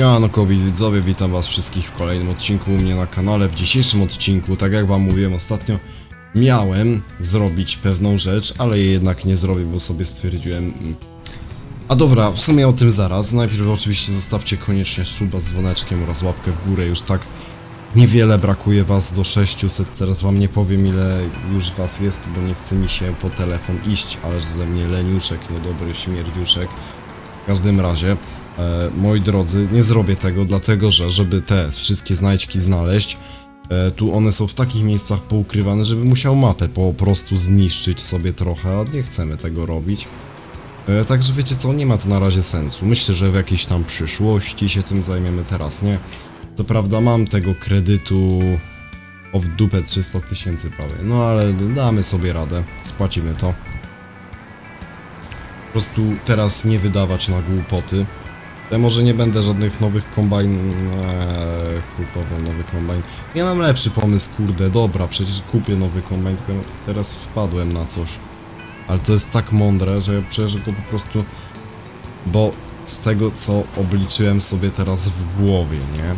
Siemanokowi widzowie, witam was wszystkich w kolejnym odcinku u mnie na kanale. W dzisiejszym odcinku, tak jak wam mówiłem ostatnio, miałem zrobić pewną rzecz, ale jej jednak nie zrobię, bo sobie stwierdziłem... mm, A dobra, w sumie o tym zaraz. Najpierw oczywiście zostawcie koniecznie suba z dzwoneczkiem oraz łapkę w górę, już tak niewiele brakuje was do 600, teraz wam nie powiem ile już was jest, bo nie chce mi się po telefon iść, ale ze mnie leniuszek, niedobry śmierdziuszek. Każdym razie, e, moi drodzy, nie zrobię tego, dlatego że, żeby te wszystkie znajdźki znaleźć, e, tu one są w takich miejscach poukrywane, żeby musiał mapę po prostu zniszczyć sobie trochę, a nie chcemy tego robić. E, także wiecie co, nie ma to na razie sensu. Myślę, że w jakiejś tam przyszłości się tym zajmiemy teraz, nie? Co prawda mam tego kredytu o w dupę 300 tysięcy prawie, no ale damy sobie radę, spłacimy to. Po prostu teraz nie wydawać na głupoty. Ja może nie będę żadnych nowych kombajn... Eee, kupował nowy kombajn. Ja mam lepszy pomysł, kurde, dobra, przecież kupię nowy kombajn, tylko teraz wpadłem na coś. Ale to jest tak mądre, że ja przecież go po prostu... Bo z tego, co obliczyłem sobie teraz w głowie, nie?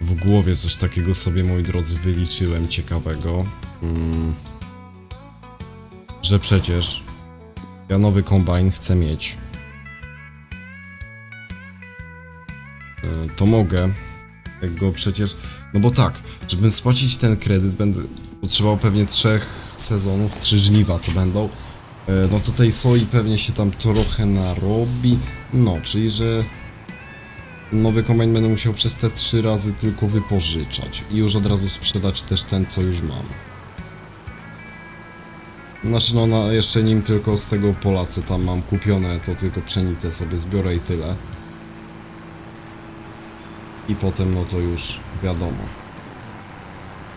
W głowie coś takiego sobie, moi drodzy, wyliczyłem ciekawego. Mm, że przecież ja nowy kombajn chcę mieć. E, To mogę. Jak go przecież. No bo tak, żeby spłacić ten kredyt, będę potrzebował pewnie trzech sezonów, trzy żniwa to będą. E, No to tej soi pewnie się tam trochę narobi. No, czyli że nowy kombajn będę musiał przez te trzy razy tylko wypożyczać i już od razu sprzedać też ten, co już mam. Znaczy no, na, jeszcze nim tylko z tego pola, co tam mam kupione, to tylko pszenicę sobie zbiorę i tyle. I potem no to już wiadomo.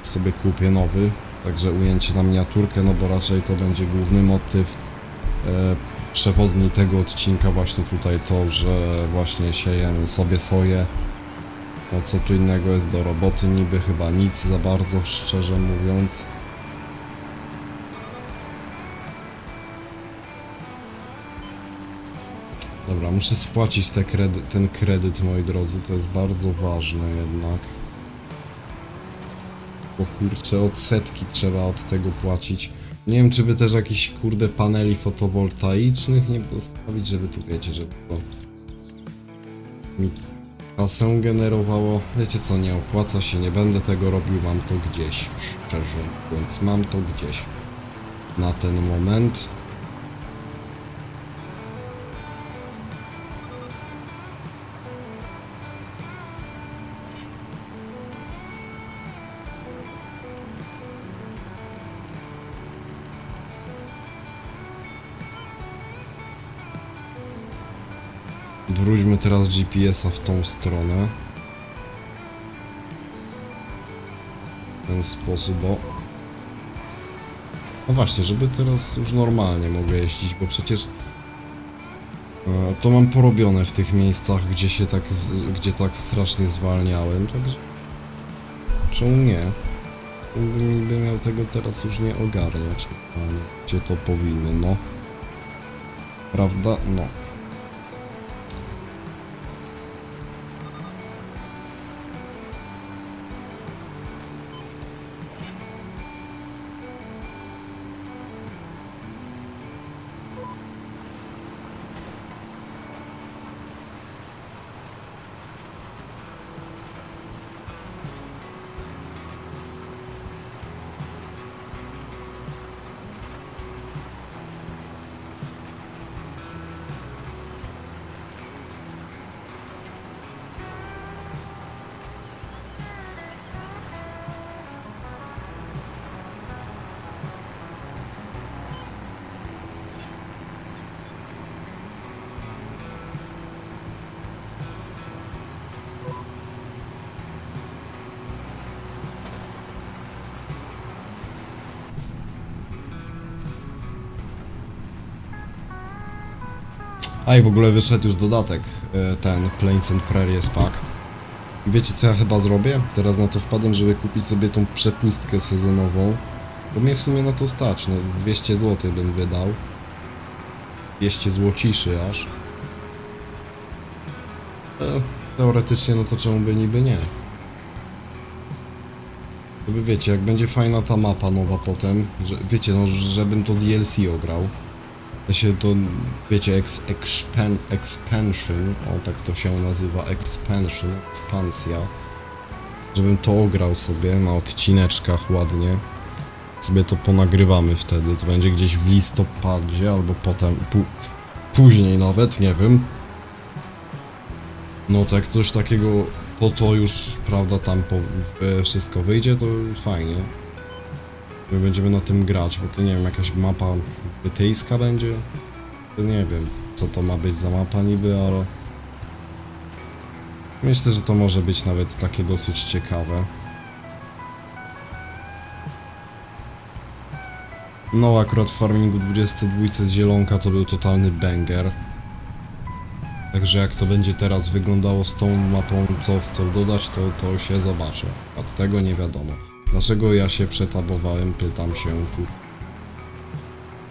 Sobie kupię nowy, także ujęcie na miniaturkę, no bo raczej to będzie główny motyw e, przewodni tego odcinka właśnie tutaj to, że właśnie siejemy sobie soję. No co tu innego jest do roboty, niby chyba nic za bardzo, szczerze mówiąc. Dobra, muszę spłacić te kredy ten kredyt, moi drodzy, to jest bardzo ważne jednak. Bo kurczę, odsetki trzeba od tego płacić. Nie wiem, czy by też jakiś kurde paneli fotowoltaicznych nie postawić, żeby tu wiecie, żeby to mi kasę generowało. Wiecie co, nie opłaca się, nie będę tego robił, mam to gdzieś, szczerze, więc mam to gdzieś. Na ten moment. Wróćmy teraz GPS-a w tą stronę. W ten sposób, o. No właśnie, żeby teraz już normalnie mogę jeździć, bo przecież e, to mam porobione w tych miejscach, gdzie się tak, gdzie tak strasznie zwalniałem, także czemu nie? Niby miał tego teraz już nie ogarniać, gdzie to powinno. Prawda? No. A i w ogóle wyszedł już dodatek, e, ten Plains and Prairies Pack. Wiecie co ja chyba zrobię? Teraz na to wpadłem, żeby kupić sobie tą przepustkę sezonową. Bo mnie w sumie na to stać, no 200 zł bym wydał. 200 złociszy aż. E, teoretycznie, no to czemu by niby nie? Żeby wiecie, jak będzie fajna ta mapa nowa potem, że, wiecie, no, żebym to DLC ograł. Ja się to, wiecie, ex, expan, expansion, o tak to się nazywa, expansion, ekspansja. Żebym to ograł sobie na odcineczkach ładnie. Sobie to ponagrywamy wtedy, to będzie gdzieś w listopadzie albo potem, później nawet, nie wiem. No tak coś takiego, to to już, prawda, tam po, wszystko wyjdzie, to fajnie. My będziemy na tym grać, bo to nie wiem, jakaś mapa brytyjska będzie? Nie wiem, co to ma być za mapa niby, ale... Myślę, że to może być nawet takie dosyć ciekawe. No, akurat w Farmingu 22 z Zielonka to był totalny banger. Także jak to będzie teraz wyglądało z tą mapą, co chcą dodać, to, to się zobaczy. Od tego nie wiadomo. Dlaczego ja się przetabowałem, pytam się tu.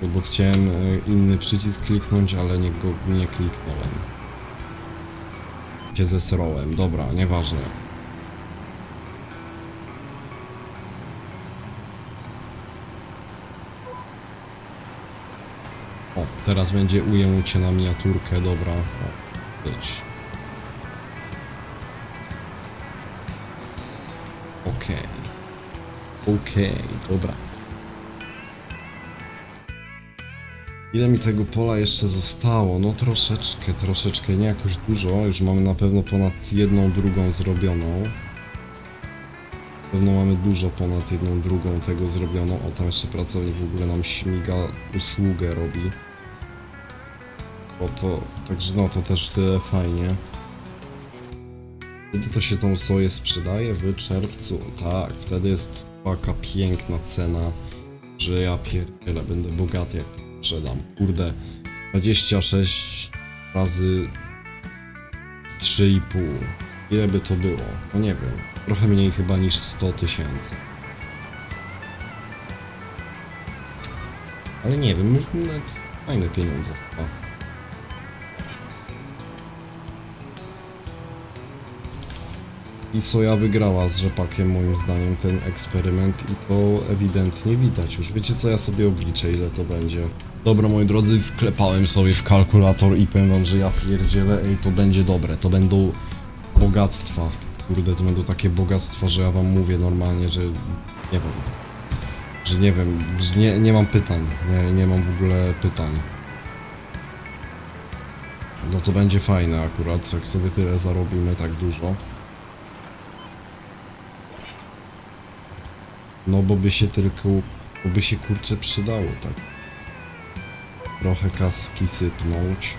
No Bo chciałem e, inny przycisk kliknąć, ale nie go nie kliknąłem. Cię zesrołem, dobra, nieważne. O, teraz będzie ujęcie na miniaturkę, dobra. O, być. Okej. Okej, dobra. Ile mi tego pola jeszcze zostało? No troszeczkę, troszeczkę, nie jakoś dużo. Już mamy na pewno ponad jedną drugą zrobioną. Na pewno mamy dużo ponad jedną drugą tego zrobioną. O, tam jeszcze pracownik w ogóle nam śmiga, usługę robi. O to, także no to też tyle fajnie. Kiedy to się tą soję sprzedaje? W czerwcu. Tak, wtedy jest taka piękna cena, że ja pierdzielę, będę bogaty jak to sprzedam. Kurde, 26 razy 3,5. Ile by to było? No nie wiem. Trochę mniej chyba niż 100 tysięcy. Ale nie wiem, fajne pieniądze chyba. I soja wygrała z rzepakiem moim zdaniem ten eksperyment i to ewidentnie widać już. Wiecie co, ja sobie obliczę ile to będzie. Dobra moi drodzy, wklepałem sobie w kalkulator i powiem wam, że ja pierdzielę, ej to będzie dobre, to będą bogactwa. Kurde, to będą takie bogactwa, że ja wam mówię normalnie, że nie wiem. Że nie wiem, że nie, nie mam pytań, nie, nie mam w ogóle pytań. No to będzie fajne akurat, jak sobie tyle zarobimy tak dużo. No bo by się tylko, bo by się kurczę przydało tak. Trochę kaski sypnąć.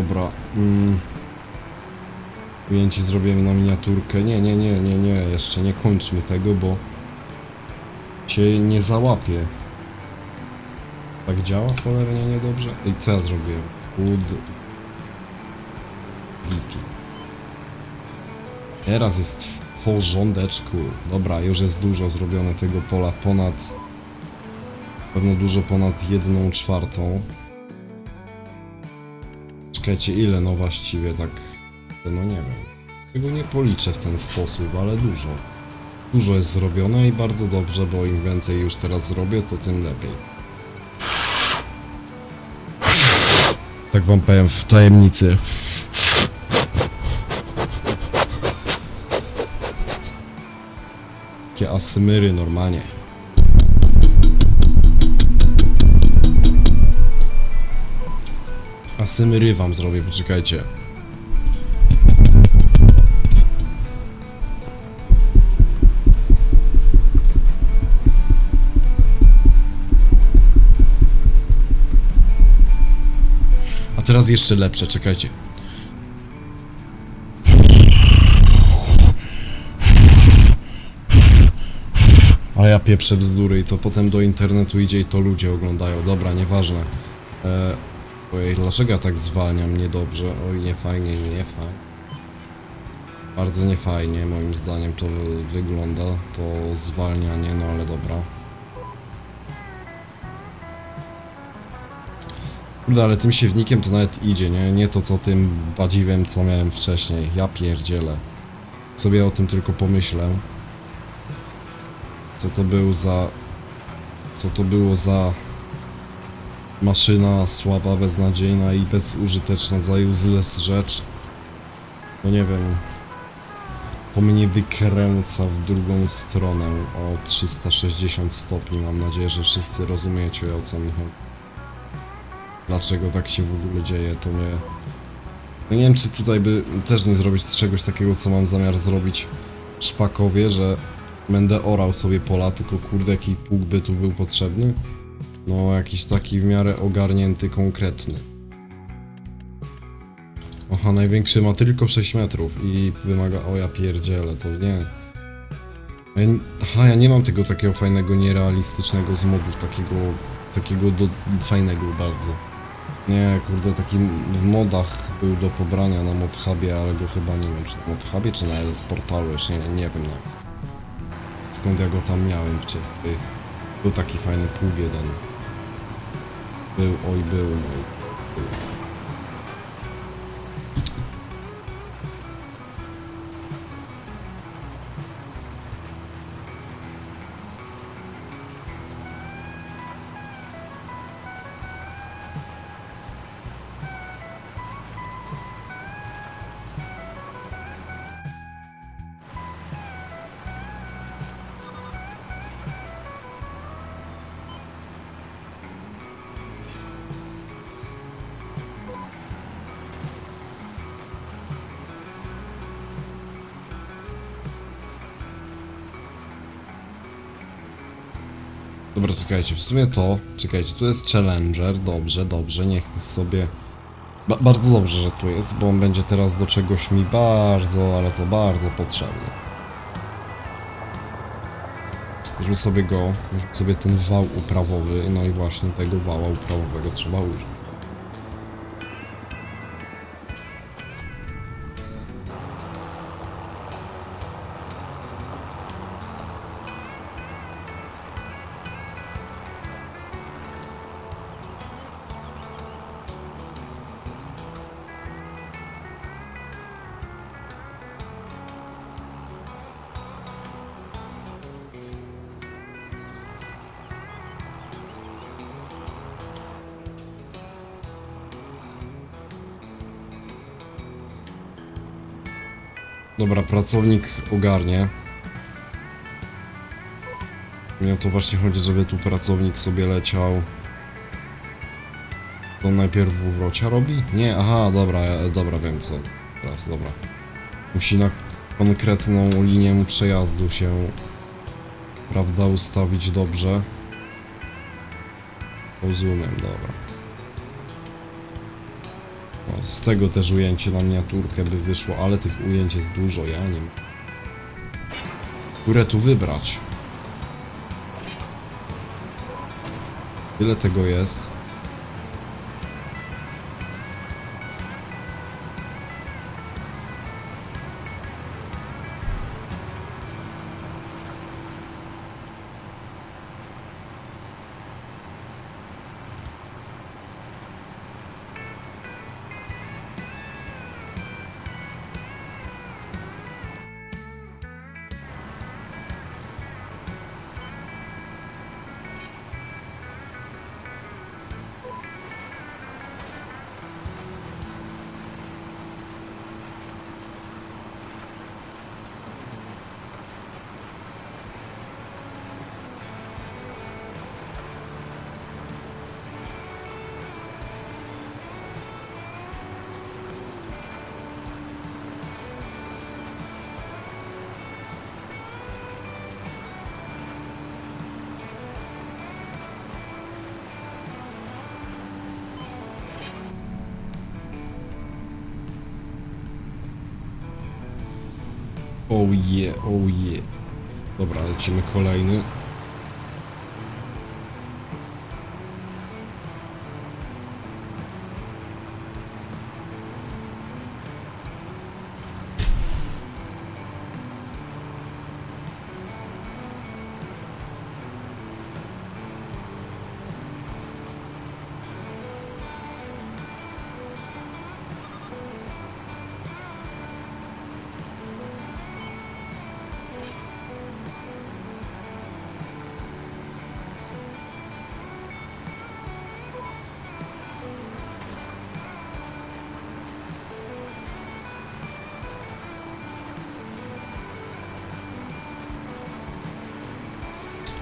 Dobra. Mm. Ujęcie zrobiłem na miniaturkę. Nie, nie, nie, nie, nie. Jeszcze nie kończmy tego, bo cię nie załapie. Tak działa cholernie niedobrze? I co ja zrobiłem? Wood... Wiki. Teraz jest w porządeczku. Dobra, już jest dużo zrobione tego pola. Ponad... Pewno dużo ponad jedną czwartą. Czekajcie, ile no właściwie tak... No nie wiem. Tego nie policzę w ten sposób, ale dużo. Dużo jest zrobione i bardzo dobrze, bo im więcej już teraz zrobię, to tym lepiej. Tak wam powiem w tajemnicy. Takie asymyry normalnie. A symy wam zrobię, poczekajcie. A teraz jeszcze lepsze, czekajcie. Ale ja pieprzę bzdury i to potem do internetu idzie i to ludzie oglądają. Dobra, nieważne. E, ojej, dlaczego ja tak zwalniam niedobrze? Oj, nie fajnie, nie fajnie. Bardzo niefajnie, moim zdaniem to wygląda, to zwalnianie, no ale dobra. Kurde, ale tym siewnikiem to nawet idzie, nie? Nie to co tym badziwem, co miałem wcześniej. Ja pierdzielę. Sobie o tym tylko pomyślę. Co to był za... Co to było za... Maszyna słaba, beznadziejna i bezużyteczna za useless rzecz. No nie wiem. To mnie wykręca w drugą stronę o 360 stopni. Mam nadzieję, że wszyscy rozumiecie o co mi chodzi. Dlaczego tak się w ogóle dzieje, to mnie... No nie wiem, czy tutaj by też nie zrobić czegoś takiego, co mam zamiar zrobić w Szpakowie, że będę orał sobie pola, tylko kurde, jaki pług by tu był potrzebny? No, jakiś taki w miarę ogarnięty, konkretny. Aha, największy ma tylko 6 metrów i wymaga... O, ja pierdzielę, to nie... Ja, aha, ja nie mam tego takiego fajnego, nierealistycznego z modów, takiego... Takiego do, fajnego bardzo. Nie, kurde, taki w modach był do pobrania na modhubie, ale go chyba nie wiem, czy na modhubie, czy na LS Portalu, jeszcze nie, nie wiem nawet. Skąd ja go tam miałem wcześniej. Był taki fajny pług jeden. Był, oj był, no i Dobra, czekajcie, w sumie to, czekajcie, tu jest Challenger, dobrze, dobrze, niech sobie... Ba bardzo dobrze, że tu jest, bo on będzie teraz do czegoś mi bardzo, ale to bardzo potrzebny. Weźmy sobie go, weźmy sobie ten wał uprawowy, no i właśnie tego wała uprawowego trzeba użyć. Dobra, pracownik ogarnie. Mnie to właśnie chodzi, żeby tu pracownik sobie leciał. To najpierw wrocia robi? Nie, aha, dobra, ja- dobra, wiem co. Teraz, dobra. Musi na konkretną linię przejazdu się, prawda, ustawić dobrze. Rozumiem, dobra. Z tego też ujęcie na miniaturkę by wyszło, ale tych ujęć jest dużo, ja nie wiem. Które tu wybrać? Tyle tego jest. Oh yeah, oh yeah. Dobra, lecimy kolejny.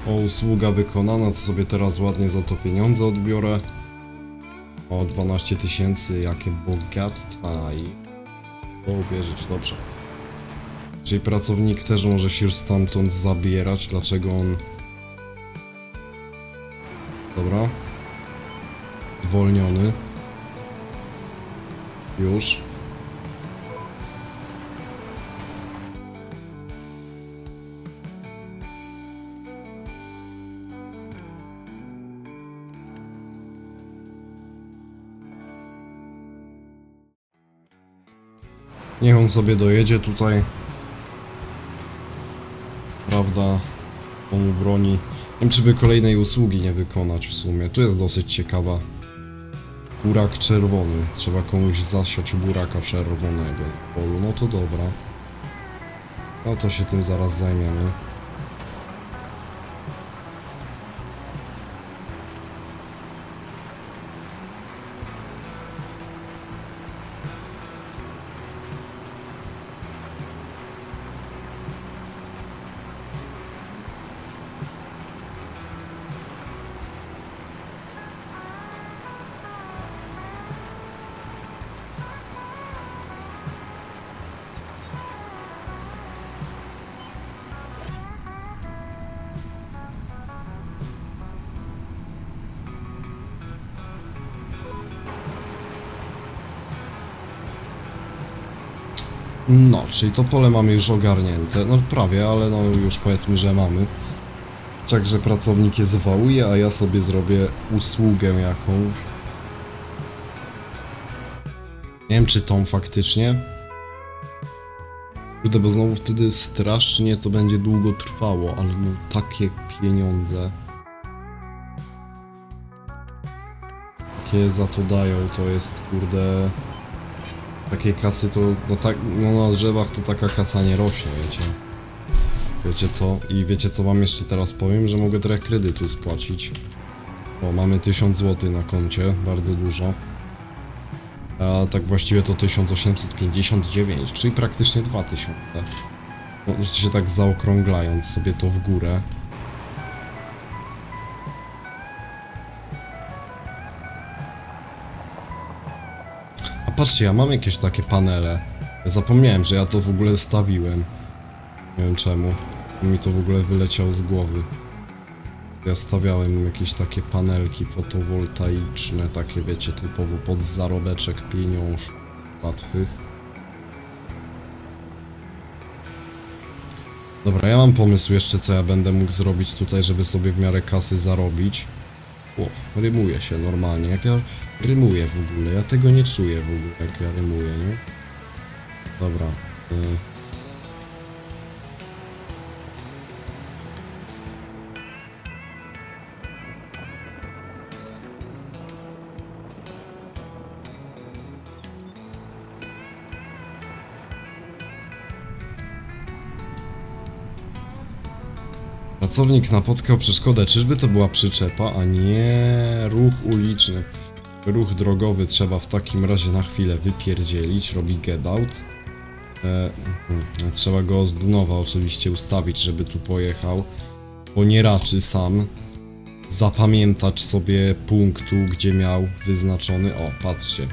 O, usługa wykonana, to sobie teraz ładnie za to pieniądze odbiorę. O, 12 tysięcy, jakie bogactwa i... To uwierzyć, dobrze. Czyli pracownik też może się już stamtąd zabierać, dlaczego on... Dobra. Zwolniony. Już. On sobie dojedzie tutaj. Prawda? Komu broni. Nie wiem, czy by kolejnej usługi nie wykonać w sumie. Tu jest dosyć ciekawa. Burak czerwony. Trzeba komuś zasiać buraka czerwonego polu. No to dobra. No to się tym zaraz zajmiemy. Czyli to pole mamy już ogarnięte. No prawie, ale no już powiedzmy, że mamy. Także pracownik je zwołuje, a ja sobie zrobię usługę jakąś. Nie wiem, czy tą faktycznie. Kurde, bo znowu wtedy strasznie to będzie długo trwało, ale no takie pieniądze. Jakie za to dają, to jest kurde... Takiej kasy to, no tak, no na drzewach to taka kasa nie rośnie, wiecie. Wiecie co? I wiecie co wam jeszcze teraz powiem? Że mogę trochę kredytu spłacić. O, mamy 1000 zł na koncie, bardzo dużo. A tak właściwie to 1859, czyli praktycznie 2000. No, sensie tak zaokrąglając sobie to w górę. Patrzcie, ja mam jakieś takie panele. Ja zapomniałem, że ja to w ogóle zostawiłem. Nie wiem czemu. Mi to w ogóle wyleciało z głowy. Ja stawiałem jakieś takie panelki fotowoltaiczne, takie wiecie, typowo pod zarobeczek pieniąż łatwych. Dobra, ja mam pomysł jeszcze, co ja będę mógł zrobić tutaj, żeby sobie w miarę kasy zarobić. O, rymuje się normalnie. Jak ja rymuję w ogóle, ja tego nie czuję w ogóle, jak ja rymuję, nie? Dobra. Y Pracownik napotkał przeszkodę. Czyżby to była przyczepa, a nie ruch uliczny? Ruch drogowy trzeba w takim razie na chwilę wypierdzielić. Robi get out. E, mhm, trzeba go od nowa oczywiście ustawić, żeby tu pojechał. Bo nie raczy sam zapamiętać sobie punktu, gdzie miał wyznaczony. O, patrzcie.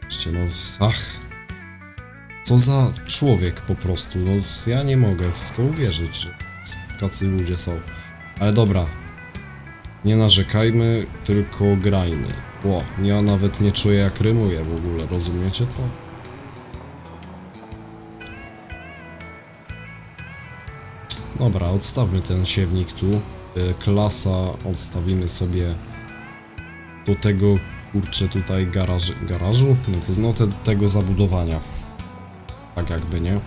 Patrzcie, no, ach. Co za człowiek po prostu. No, ja nie mogę w to uwierzyć, że tacy ludzie są. Ale dobra. Nie narzekajmy, tylko grajmy. Ło, ja nawet nie czuję jak rymuję w ogóle, rozumiecie to? Dobra, odstawmy ten siewnik tu. E, Klasa odstawimy sobie do tego, kurczę, tutaj garaż, garażu? No, to, no te, tego zabudowania. Tak jakby, nie?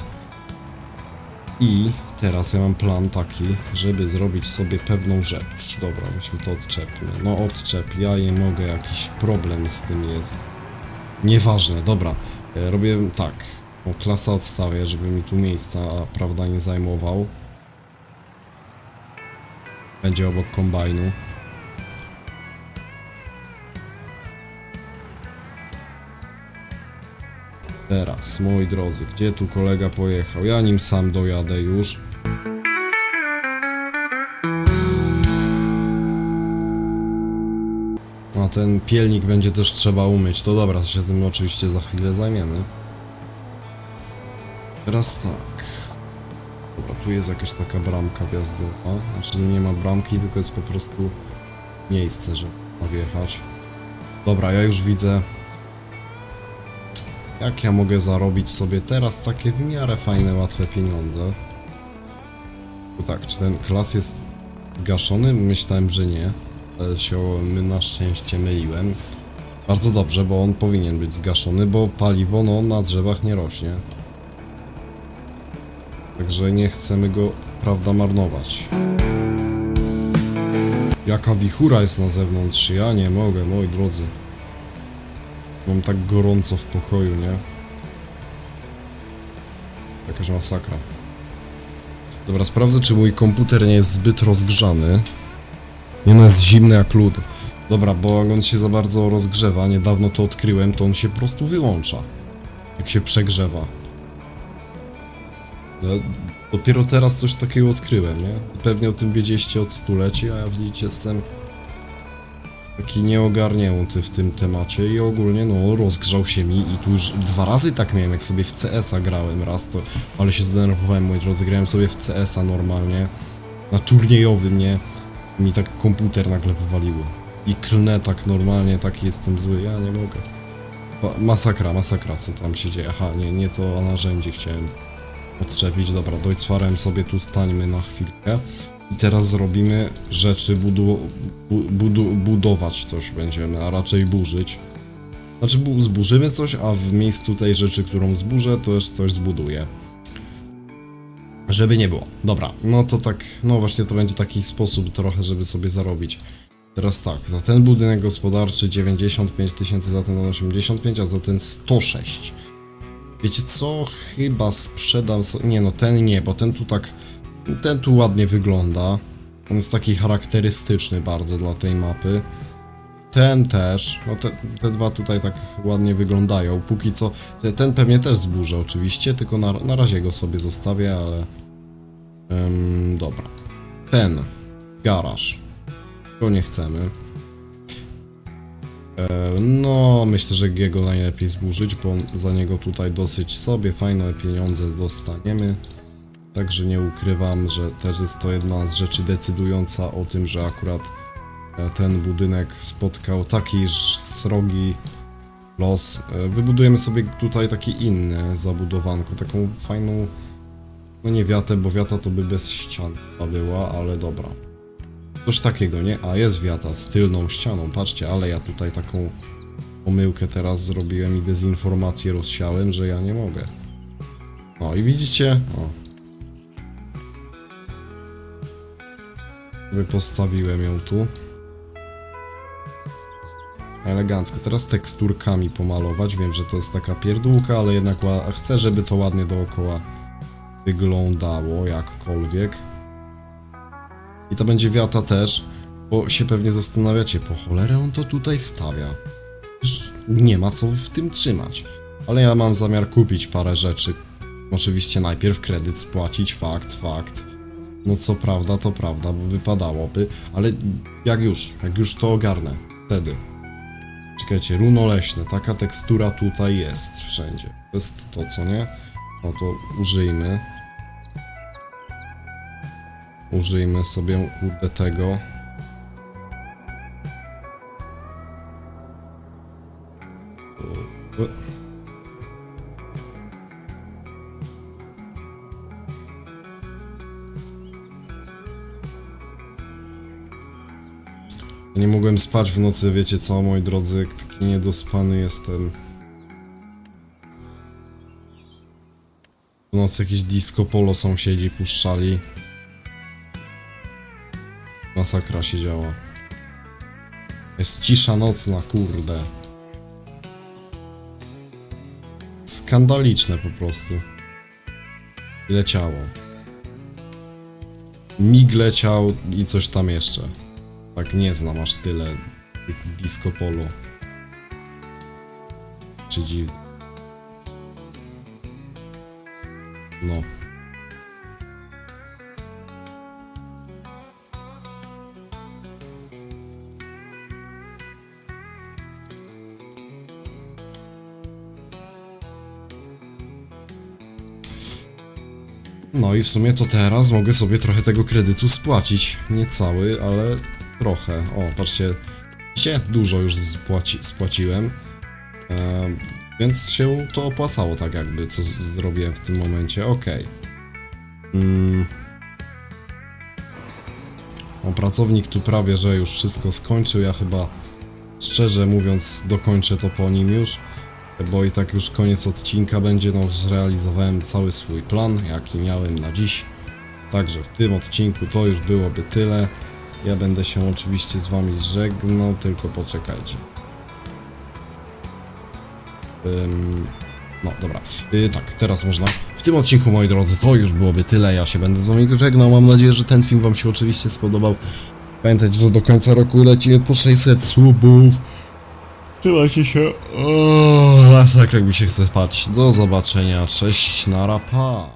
I teraz ja mam plan taki, żeby zrobić sobie pewną rzecz. Dobra, weźmy to odczepmy. No odczep, ja je mogę, jakiś problem z tym jest. Nieważne, dobra. E, Robię tak. O, klasa odstawię, żeby mi tu miejsca, prawda, nie zajmował. Będzie obok kombajnu. Teraz, moi drodzy, gdzie tu kolega pojechał? Ja nim sam dojadę już. A ten pielnik będzie też trzeba umyć. To dobra, się tym oczywiście za chwilę zajmiemy. Teraz tak. Dobra, tu jest jakaś taka bramka wjazdowa. Znaczy nie ma bramki, tylko jest po prostu miejsce, żeby wjechać. Dobra, ja już widzę jak ja mogę zarobić sobie teraz takie w miarę fajne, łatwe pieniądze. Tak, czy ten klas jest zgaszony? Myślałem, że nie. Ale się na szczęście myliłem. Bardzo dobrze, bo on powinien być zgaszony, bo paliwo no, na drzewach nie rośnie. Także nie chcemy go, prawda, marnować. Jaka wichura jest na zewnątrz, ja nie mogę, moi drodzy. Mam tak gorąco w pokoju, nie? Jakaś masakra. Dobra, sprawdzę, czy mój komputer nie jest zbyt rozgrzany. Nie, no jest zimny jak lód. Dobra, bo on się za bardzo rozgrzewa, niedawno to odkryłem, to on się po prostu wyłącza. Jak się przegrzewa. No, dopiero teraz coś takiego odkryłem, nie? Pewnie o tym wiedzieliście od stuleci, a ja widzicie, jestem taki nieogarnięty w tym temacie i ogólnie no rozgrzał się mi i tu już dwa razy tak miałem, jak sobie w CS-a grałem raz to, ale się zdenerwowałem moi drodzy, grałem sobie w CS-a normalnie, na turniejowym, nie? Mi tak komputer nagle wywaliło i klnę tak normalnie, taki jestem zły, ja nie mogę. Ma- Masakra, masakra, co tam się dzieje, aha, nie, nie to narzędzie chciałem odczepić, dobra, dojcwarem sobie tu stańmy na chwilkę. I teraz zrobimy rzeczy, budu, bu, budu, budować coś będziemy, a raczej burzyć. Znaczy bu, zburzymy coś, a w miejscu tej rzeczy, którą zburzę, to też coś zbuduję. Żeby nie było. Dobra, no to tak, no właśnie to będzie taki sposób trochę, żeby sobie zarobić. Teraz tak, za ten budynek gospodarczy 95 tysięcy, za ten 85, a za ten 106. Wiecie co? Chyba sprzedam. Nie no, ten nie, bo ten tu tak. Ten tu ładnie wygląda. On jest taki charakterystyczny bardzo dla tej mapy. Ten też. No te, te dwa tutaj tak ładnie wyglądają. Póki co. te- Ten pewnie też zburzę oczywiście, tylko na, na razie go sobie zostawię, ale. Ym, dobra. Ten. Garaż. Go nie chcemy. E, No, myślę, że Giego najlepiej zburzyć, bo za niego tutaj dosyć sobie fajne pieniądze dostaniemy. Także nie ukrywam, że też jest to jedna z rzeczy decydująca o tym, że akurat e, ten budynek spotkał taki srogi los. E, Wybudujemy sobie tutaj taki inny zabudowanko, taką fajną, no nie wiatę, bo wiata to by bez ścian była, ale dobra. Coś takiego, nie? A jest wiata z tylną ścianą, patrzcie, ale ja tutaj taką pomyłkę teraz zrobiłem i dezinformację rozsiałem, że ja nie mogę. O i widzicie? O. Postawiłem ją tu. Elegancko. Teraz teksturkami pomalować. Wiem, że to jest taka pierdółka, ale jednak chcę, żeby to ładnie dookoła wyglądało, jakkolwiek. I to będzie wiata też, bo się pewnie zastanawiacie, po cholerę on to tutaj stawia. Nie ma co w tym trzymać. Ale ja mam zamiar kupić parę rzeczy. Oczywiście najpierw kredyt spłacić, fakt, fakt. No co prawda, to prawda, bo wypadałoby, ale jak już, jak już to ogarnę, wtedy. Czekajcie, runo leśne, taka tekstura tutaj jest wszędzie. To jest to, co nie? No to użyjmy. Użyjmy sobie, kurde, tego. O, Nie mogłem spać w nocy, wiecie co, moi drodzy, taki niedospany jestem. W nocy jakieś disco polo sąsiedzi puszczali. Masakra się działa. Jest cisza nocna, kurde. Skandaliczne po prostu. Leciało. Mig leciał i coś tam jeszcze. Tak nie znam aż tyle tych disco polo. Czy dziwne. No. No i w sumie to teraz mogę sobie trochę tego kredytu spłacić. Nie cały, ale trochę. O, patrzcie, widzicie? Dużo już spłaci spłaciłem. E, więc się to opłacało tak jakby, co zrobiłem w tym momencie. Okej. Mm. O, pracownik tu prawie, że już wszystko skończył. Ja chyba, szczerze mówiąc, dokończę to po nim już bo i tak już koniec odcinka będzie, no zrealizowałem cały swój plan, jaki miałem na dziś. Także w tym odcinku to już byłoby tyle. Ja będę się oczywiście z wami żegnał, tylko poczekajcie. Ym, no dobra, yy, tak, teraz można. W tym odcinku, moi drodzy, to już byłoby tyle. Ja się będę z wami żegnał. Mam nadzieję, że ten film wam się oczywiście spodobał. Pamiętajcie, że do końca roku lecimy po 600 subów. Trzymajcie się. O, masakra, jak mi się chce spać. Do zobaczenia. Cześć, na rapa.